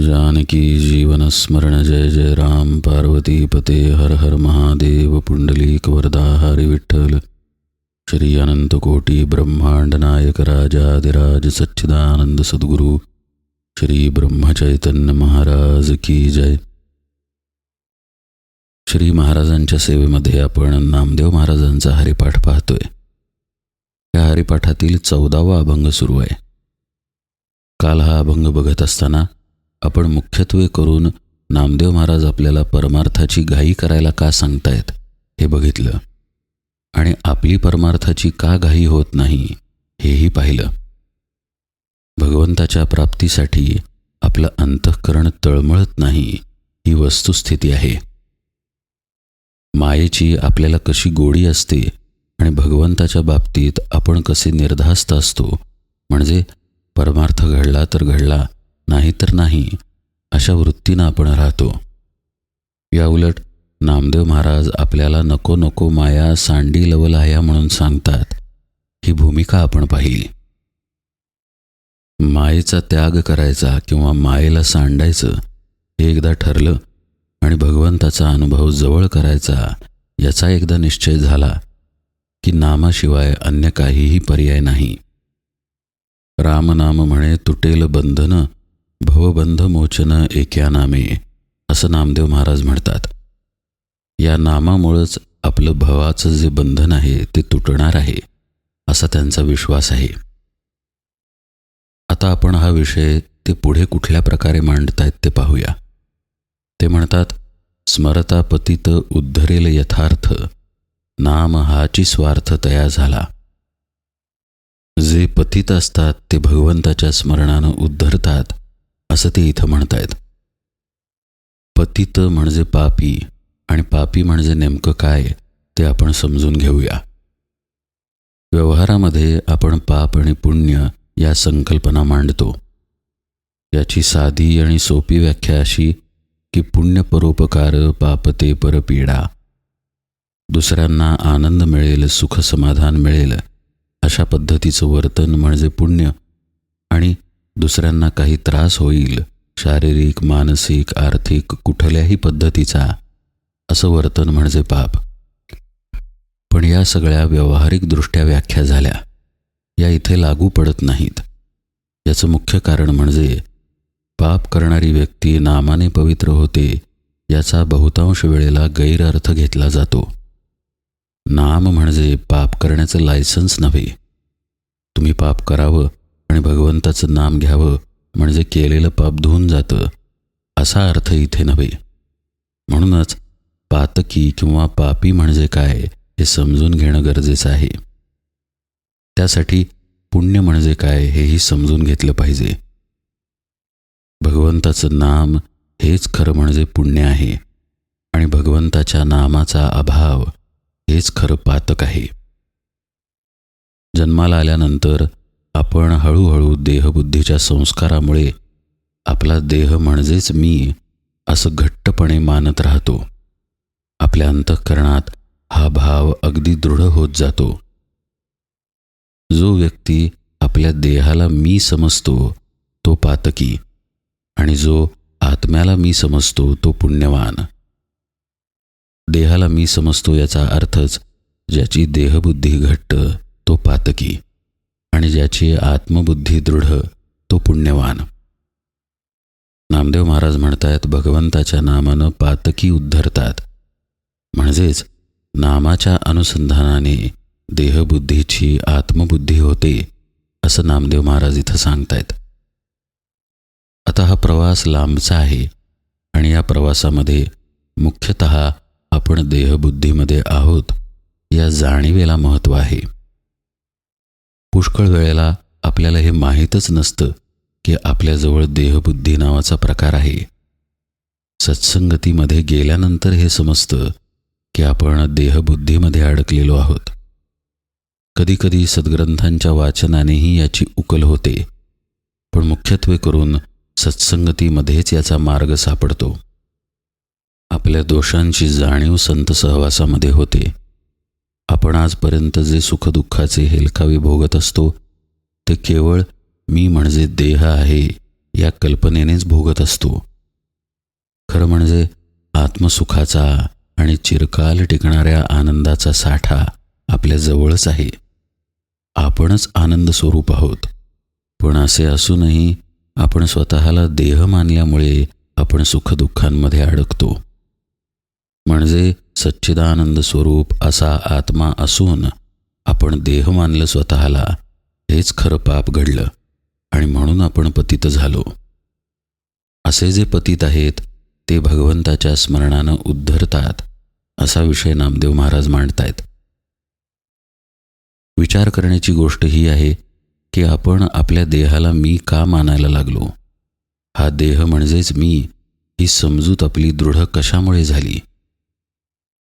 जानकी जीवन स्मरण जय जय राम। पार्वती पते हर हर महादेव। पुंडलीक वरदा हरी विठ्ठल। श्री अनंतकोटी ब्रह्मांड नायक राजाधिराज सच्चिदानंद सद्गुरु। श्री ब्रह्मचैतन्य महाराज की जय। श्री महाराजांच्या सेवेमध्ये आपण नामदेव महाराजांचा हरिपाठ पाहतोय. या हरिपाठातील चौदावा अभंग सुरू आहे. काल हा अभंग बघत असताना आपण मुख्यत्वे करून नामदेव महाराज आपल्याला परमार्थाची घाई करायला का सांगतायत हे बघितलं. आणि आपली परमार्थाची का घाई होत नाही हेही पाहिलं. भगवंताच्या प्राप्तीसाठी आपलं अंतःकरण तळमळत नाही ही वस्तुस्थिती आहे. मायेची आपल्याला कशी गोडी असते आणि भगवंताच्या बाबतीत आपण कसे निर्धास्त असतो म्हणजे परमार्थ घडला तर घडला नाही तर नाही अशा वृत्तीनं आपण राहतो. याउलट नामदेव महाराज आपल्याला नको नको माया सांडी लवलाया म्हणून सांगतात. ही भूमिका आपण पाहिली. मायेचा त्याग करायचा किंवा मायेला सांडायचं हे एकदा ठरलं आणि भगवंताचा अनुभव जवळ करायचा याचा एकदा निश्चय झाला की नामाशिवाय अन्य काहीही पर्याय नाही. रामनाम म्हणे तुटेल बंधन भवबंध मोचन एक्या नामे असं नामदेव महाराज म्हणतात. या नामामुळंच आपलं भवाचं जे बंधन आहे ते तुटणार आहे असा त्यांचा विश्वास आहे. आता आपण हा विषय ते पुढे कुठल्या प्रकारे मांडतायत ते पाहूया. ते म्हणतात स्मरता पतित उद्धरेल यथार्थ नाम हाची स्वार्थ तया झाला. जे पतित असतात ते भगवंताच्या स्मरणानं उद्धरतात असं ते इथं म्हणतायत. पतित म्हणजे पापी आणि पापी म्हणजे नेमकं काय ते आपण समजून घेऊया. व्यवहारामध्ये आपण पाप आणि पुण्य या संकल्पना मांडतो. याची साधी आणि सोपी व्याख्या अशी की पुण्य परोपकार पापते परपीडा. दुसऱ्यांना आनंद मिळेल सुख समाधान मिळेल अशा पद्धतीचं वर्तन म्हणजे पुण्य आणि दुसऱ्यांना काही त्रास होईल शारीरिक मानसिक आर्थिक कुठल्याही पद्धतीचा असं वर्तन म्हणजे पाप. पण या सगळ्या व्यावहारिकदृष्ट्या व्याख्या झाल्या. या इथे लागू पडत नाहीत. याचं मुख्य कारण म्हणजे पाप करणारी व्यक्ती नामाने पवित्र होते याचा बहुतांश वेळेला गैरअर्थ घेतला जातो. नाम म्हणजे पाप करण्याचं लायसन्स नव्हे. तुम्ही पाप करावं आणि भगवंताचं नाम घ्यावं म्हणजे केलेलं पाप धुवून जातं असा अर्थ इथे नव्हे. म्हणूनच पातकी किंवा पापी म्हणजे काय हे समजून घेणं गरजेचं आहे. त्यासाठी पुण्य म्हणजे काय हेही समजून घेतलं पाहिजे. भगवंताचं नाम हेच खरं म्हणजे पुण्य आहे आणि भगवंताच्या नामाचा अभाव हेच खरं पातक आहे. जन्माला आल्यानंतर आपण हळूहळू देहबुद्धीच्या संस्कारामुळे आपला देह म्हणजेच मी असं घट्टपणे मानत राहतो. आपल्या अंतःकरणात हा भाव अगदी दृढ होत जातो. जो व्यक्ती आपल्या देहाला मी समजतो तो पातकी आणि जो आत्म्याला मी समजतो तो पुण्यवान. देहाला मी समजतो याचा अर्थच ज्याची देहबुद्धी घट्ट तो पातकी. आणि ज्याची आत्मबुद्धी दृढ तो पुण्यवान. नामदेव महाराज म्हणतायत भगवंताच्या नामानं पातकी उद्धरतात. म्हणजेच नामाच्या अनुसंधानाने देहबुद्धीची आत्मबुद्धी होते असं नामदेव महाराज इथं सांगतायत. आता हा प्रवास लांबचा आहे आणि या प्रवासामध्ये मुख्यत आपण देहबुद्धीमध्ये आहोत या जाणीवेला महत्त्व आहे. पुष्कळ वेळेला आपल्याला हे माहीतच नसतं की आपल्याजवळ देहबुद्धी नावाचा प्रकार आहे. सत्संगतीमध्ये गेल्यानंतर हे समजतं की आपण देहबुद्धीमध्ये अडकलेलो आहोत. कधीकधी सद्ग्रंथांच्या वाचनानेही याची उकल होते पण मुख्यत्वे करून सत्संगतीमध्येच याचा मार्ग सापडतो. आपल्या दोषांची जाणीव संत सहवासामध्ये होते. आपण आजपर्यंत जे सुखदुःखाचे हेलकावे भोगत असतो ते केवळ मी म्हणजे देह आहे या कल्पनेनेच भोगत असतो. खरं म्हणजे आत्मसुखाचा आणि चिरकाल टिकणाऱ्या आनंदाचा साठा आपल्या जवळच आहे. आपणच आनंद स्वरूप आहोत. पण असे असूनही आपण स्वतःला देह मानल्यामुळे आपण सुखदुःखांमध्ये अडकतो. म्हणजे सच्चिदानंद स्वरूप असा आत्मा असून आपण देह मानलं स्वतःला हेच खरं पाप घडलं आणि म्हणून आपण पतित झालो. असे जे पतित आहेत ते भगवंताच्या स्मरणानं उद्धरतात असा विषय नामदेव महाराज मांडतायत. विचार करण्याची गोष्ट ही आहे की आपण आपल्या देहाला मी का मानायला लागलो? हा देह म्हणजेच मी ही समजूत आपली दृढ कशामुळे झाली?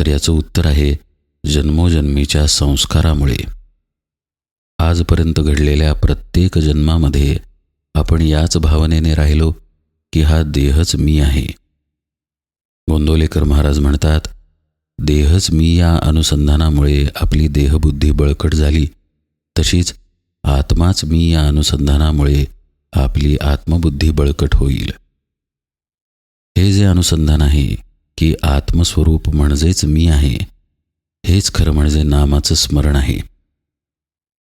तर याचं उत्तर आहे जन्मोजन्मीच्या संस्कारामुळे. आजपर्यंत घडलेल्या प्रत्येक जन्मामध्ये आपण याच भावनेने राहिलो की हा देहच मी आहे. गोंदोलेकर महाराज म्हणतात देहच मी या अनुसंधानामुळे आपली देहबुद्धी बळकट झाली. तशीच आत्माच मी या अनुसंधानामुळे आपली आत्मबुद्धी बळकट होईल. हे जे अनुसंधान आहे की आत्मस्वरूप म्हणजेच मी आहे हेच खरं म्हणजे नामाचं स्मरण आहे.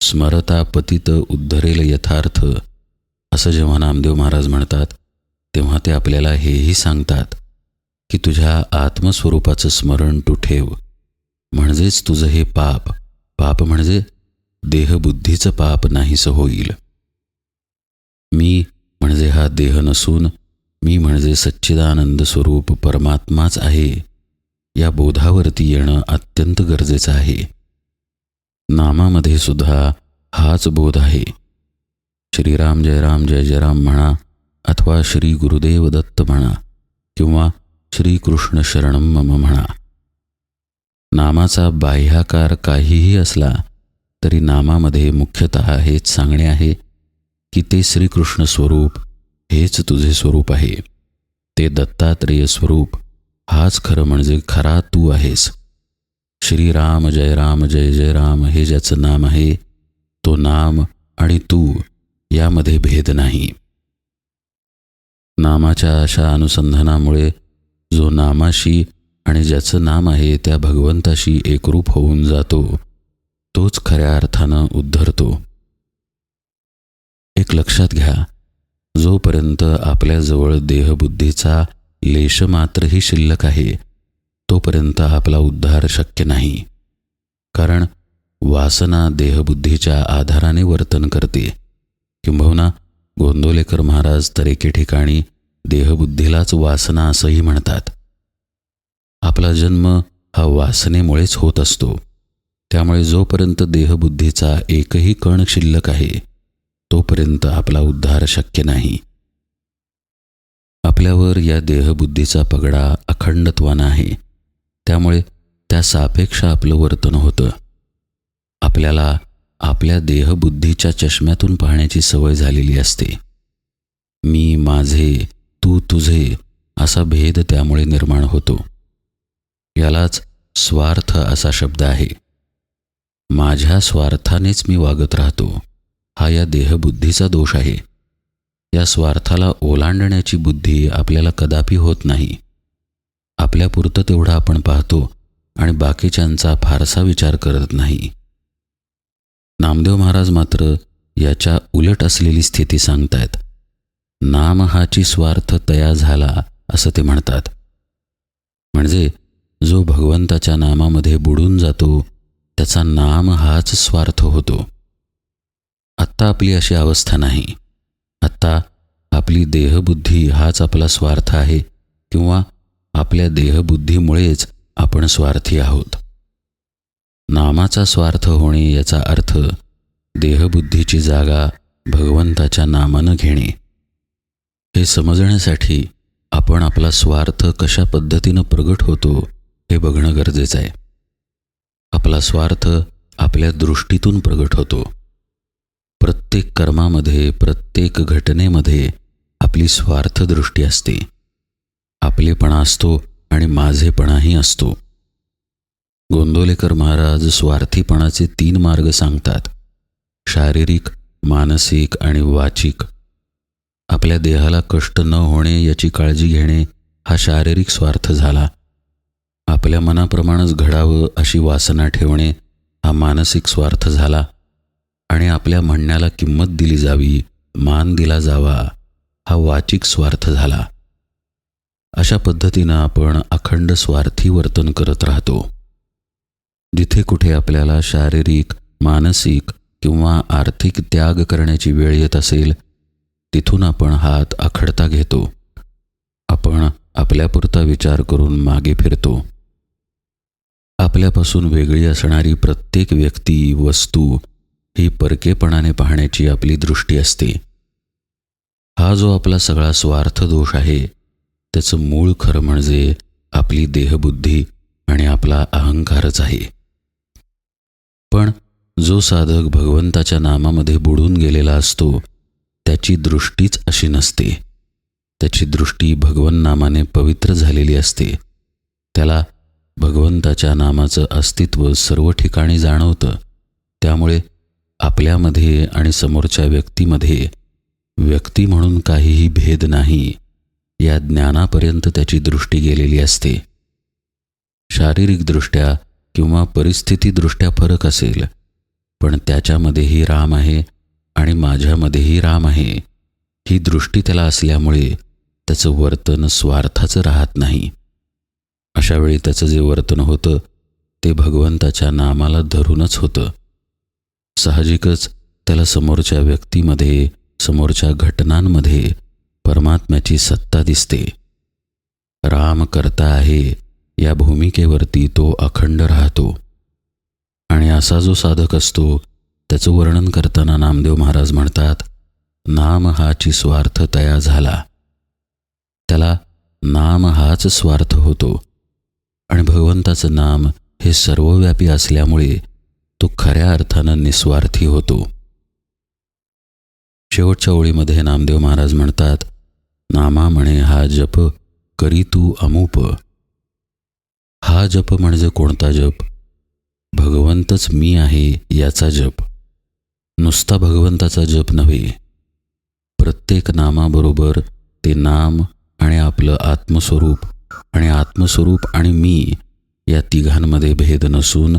स्मरता पतित उद्धरेल यथार्थ असं जेव्हा नामदेव महाराज म्हणतात तेव्हा ते आपल्याला हेही सांगतात की तुझ्या आत्मस्वरूपाचं स्मरण तू ठेव. म्हणजेच तुझं हे पाप पाप म्हणजे देहबुद्धीचं पाप नाहीसं होईल. मी म्हणजे हा देह नसून मी म्हणजे सच्चिदानंद स्वरूप परमात्माच आहे. या बोधावरती येणं अत्यंत गरजेचं आहे. नामामध्ये सुद्धा हाच बोध आहे. श्रीराम जय राम जय जयराम म्हणा अथवा श्री गुरुदेव दत्त म्हणा किंवा श्रीकृष्ण शरणम मम म्हणा. नामाचा बाह्याकार काहीही असला तरी नामामध्ये मुख्यतः हेच सांगणे आहे की ते श्रीकृष्ण स्वरूप हेच तुझे स्वरूप आहे. ते दत्तात्रेय स्वरूप. हाच खरं म्हणजे खरा तू आहेस. श्रीराम जय राम जय जय राम हे ज्याचं नाम आहे तो नाम आणि तू यामध्ये भेद नाही. नामाच्या अशा अनुसंधानामुळे जो नामाशी आणि ज्याचं नाम आहे त्या भगवंताशी एकरूप होऊन जातो तोच खऱ्या अर्थानं उद्धरतो. एक लक्षात घ्या जोपर्यंत आपल्याजवळ देहबुद्धीचा लेश मात्रही शिल्लक आहे तोपर्यंत आपला उद्धार शक्य नाही. कारण वासना देहबुद्धीच्या आधाराने वर्तन करते. किंबहुना गोंदोलेकर महाराज तर एके ठिकाणी देहबुद्धीलाच वासना असंही म्हणतात. आपला जन्म हा वासनेमुळेच होत असतो. त्यामुळे जोपर्यंत देहबुद्धीचा एकही कण शिल्लक आहे तोपर्यंत आपला उद्धार शक्य नाही. आपल्यावर या देहबुद्धीचा पगडा अखंडत्वानं आहे. त्यामुळे त्या सापेक्ष आपलं वर्तन होतं. आपल्याला आपल्या देहबुद्धीच्या चष्म्यातून पाहण्याची सवय झालेली असते. मी माझे तू तुझे असा भेद त्यामुळे निर्माण होतो. यालाच स्वार्थ असा शब्द आहे. माझ्या स्वार्थानेच मी वागत राहतो. हा या देहबुद्धीचा दोष आहे. या स्वार्थाला ओलांडण्याची बुद्धी आपल्याला कदापि होत नाही. आपल्यापुरतं तेवढं आपण पाहतो आणि बाकीच्यांचा फारसा विचार करत नाही. नामदेव महाराज मात्र याच्या उलट असलेली स्थिती सांगतायत. नाम हाची स्वार्थ तया झाला असं ते म्हणतात. म्हणजे जो भगवंताच्या नामामध्ये बुडून जातो त्याचा नाम हाच स्वार्थ होतो. आत्ता आपली अशी अवस्था नाही. आत्ता आपली देहबुद्धी हाच आपला स्वार्थ आहे किंवा आपल्या देहबुद्धीमुळेच आपण स्वार्थी आहोत. नामाचा स्वार्थ होणे याचा अर्थ देहबुद्धीची जागा भगवंताच्या नामानं घेणे. हे समजण्यासाठी आपण आपला स्वार्थ कशा पद्धतीनं प्रगट होतो हे बघणं गरजेचं आहे. आपला स्वार्थ आपल्या दृष्टीतून प्रगट होतो. प्रत्येक कर्मामध्ये प्रत्येक घटनेमध्ये आपली स्वार्थदृष्टी असते. आपलेपणा असतो आणि माझेपणाही असतो. गोंदोलेकर महाराज स्वार्थीपणाचे तीन मार्ग सांगतात. शारीरिक मानसिक आणि वाचिक. आपल्या देहाला कष्ट न होणे याची काळजी घेणे हा शारीरिक स्वार्थ झाला. आपल्या मनाप्रमाणेच घडावं अशी वासना ठेवणे हा मानसिक स्वार्थ झाला. आणि आपल्या म्हणण्याला किंमत दिली जावी मान दिला जावा हा वाचिक स्वार्थ झाला. अशा पद्धतीनं आपण अखंड स्वार्थी वर्तन करत राहतो. जिथे कुठे आपल्याला शारीरिक मानसिक किंवा आर्थिक त्याग करण्याची वेळ येत असेल तिथून आपण हात आखडता घेतो. आपण आपल्यापुरता विचार करून मागे फिरतो. आपल्यापासून वेगळी असणारी प्रत्येक व्यक्ती वस्तू ही परकेपणाने पाहण्याची आपली दृष्टी असते. हा जो आपला सगळा स्वार्थ दोष आहे त्याचं मूळ खरं म्हणजे आपली देहबुद्धी आणि आपला अहंकारच आहे. पण जो साधक भगवंताच्या नामामध्ये बुडून गेलेला असतो त्याची दृष्टीच अशी नसते. त्याची दृष्टी भगवन नामाने पवित्र झालेली असते. त्याला भगवंताच्या नामाचं अस्तित्व सर्व ठिकाणी जाणवतं. त्यामुळे आपल्यामध्ये आणि समोरच्या व्यक्तीमध्ये व्यक्ती म्हणून काहीही भेद नाही या ज्ञानापर्यंत त्याची दृष्टी गेलेली असते. शारीरिकदृष्ट्या किंवा परिस्थितीदृष्ट्या फरक असेल पण त्याच्यामध्येही राम आहे आणि माझ्यामध्येही राम आहे ही दृष्टी त्याला असल्यामुळे त्याचं वर्तन स्वार्थाचं राहत नाही. अशावेळी त्याचं जे वर्तन होतं ते भगवंताच्या नामाला धरूनच होतं. साहजिकच त्याला समोरच्या व्यक्तीमध्ये समोरच्या घटनांमध्ये परमात्म्याची सत्ता दिसते. राम करता आहे या भूमिकेवरती तो अखंड राहतो. आणि असा जो साधक असतो त्याचं वर्णन करताना नामदेव महाराज म्हणतात नाम हाची स्वार्थ तया झाला. त्याला नाम हाच स्वार्थ होतो. आणि भगवंताचं नाम हे सर्वव्यापी असल्यामुळे तो खऱ्या अर्थानं निस्वार्थी होतो. शेवटच्या ओळीमध्ये नामदेव महाराज म्हणतात नामा म्हणे हा जप करी तू अमूप. हा जप म्हणजे कोणता जप? भगवंतच मी आहे याचा जप. नुसता भगवंताचा जप नव्हे. प्रत्येक नामाबरोबर ते नाम आणि आपलं आत्मस्वरूप आणि आत्मस्वरूप आणि मी या तिघांमध्ये भेद नसून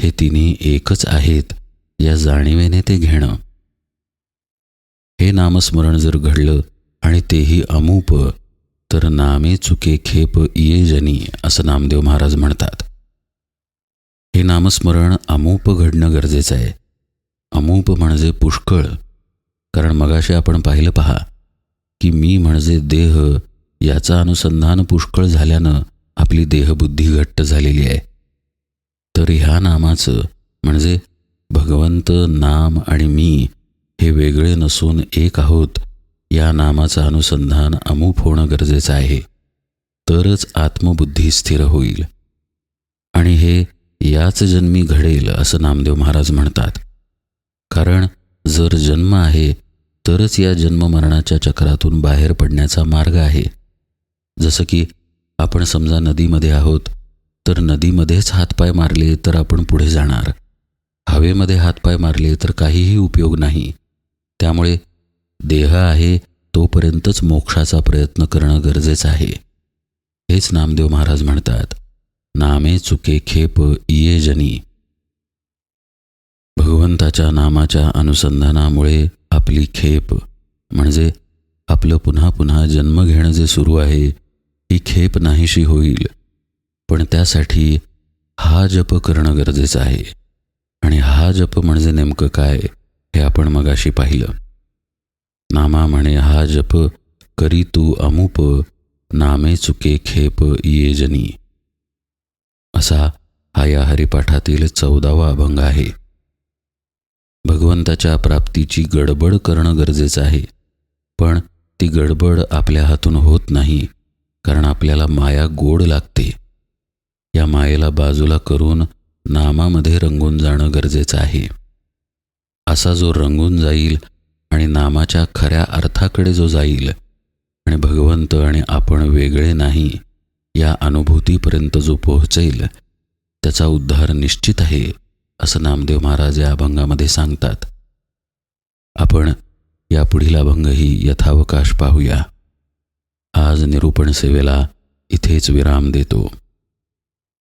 हे तिन्ही एकच आहेत या जाणीवेने ते घेणं. हे नामस्मरण जर घडलं आणि तेही अमूप तर नामे चुके खेप इये जनी असं नामदेव महाराज म्हणतात. हे नामस्मरण अमूप घडणं गरजेचं आहे. अमूप म्हणजे पुष्कळ. कारण मगाशी आपण पाहिलं पहा की मी म्हणजे देह याचं अनुसंधान पुष्कळ झाल्यानं आपली देहबुद्धी घट्ट झालेली आहे. तर ह्या नामाचं म्हणजे भगवंत नाम आणि मी हे वेगळे नसून एक आहोत या नामाचं अनुसंधान अमूप होणं गरजेचं आहे. तरच आत्मबुद्धी स्थिर होईल. आणि हे याच जन्मी घडेल असं नामदेव महाराज म्हणतात. कारण जर जन्म आहे तरच या जन्ममरणाच्या चक्रातून बाहेर पडण्याचा मार्ग आहे. जसं की आपण समजा नदीमध्ये आहोत तर नदीमध्येच हातपाय मारले तर आपण पुढे जाणार. हवेमध्ये हातपाय मारले तर काहीही उपयोग नाही. त्यामुळे देह आहे तोपर्यंतच मोक्षाचा प्रयत्न करणं गरजेचं आहे. हेच नामदेव महाराज म्हणतात. नामे चुके खेप इये जनी. भगवंताच्या नामाच्या अनुसंधानामुळे आपली खेप म्हणजे आपलं पुन्हा पुन्हा जन्म घेणं जे सुरू आहे ही खेप नाहीशी होईल. पण त्यासाठी हा जप करणं गरजेचं आहे. आणि हा जप म्हणजे नेमकं काय हे आपण मगाशी पाहिलं. नामा म्हणे हा जप करी तू अमूप नामे चुके खेप ये जनी. असा हा या हरिपाठातील चौदावा अभंग आहे. भगवंताच्या प्राप्तीची गडबड करणं गरजेचं आहे. पण ती गडबड आपल्या हातून होत नाही कारण आपल्याला माया गोड लागते. या मायेला बाजूला करून नामामध्ये रंगून जाणं गरजेचं आहे. असा जो रंगून जाईल आणि नामाच्या खऱ्या अर्थाकडे जो जाईल आणि भगवंत आणि आपण वेगळे नाही या अनुभूतीपर्यंत जो पोहोचेल त्याचा उद्धार निश्चित आहे असं नामदेव महाराज या अभंगामध्ये सांगतात. आपण यापुढील अभंगही यथावकाश पाहूया. आज निरूपण सेवेला इथेच विराम देतो.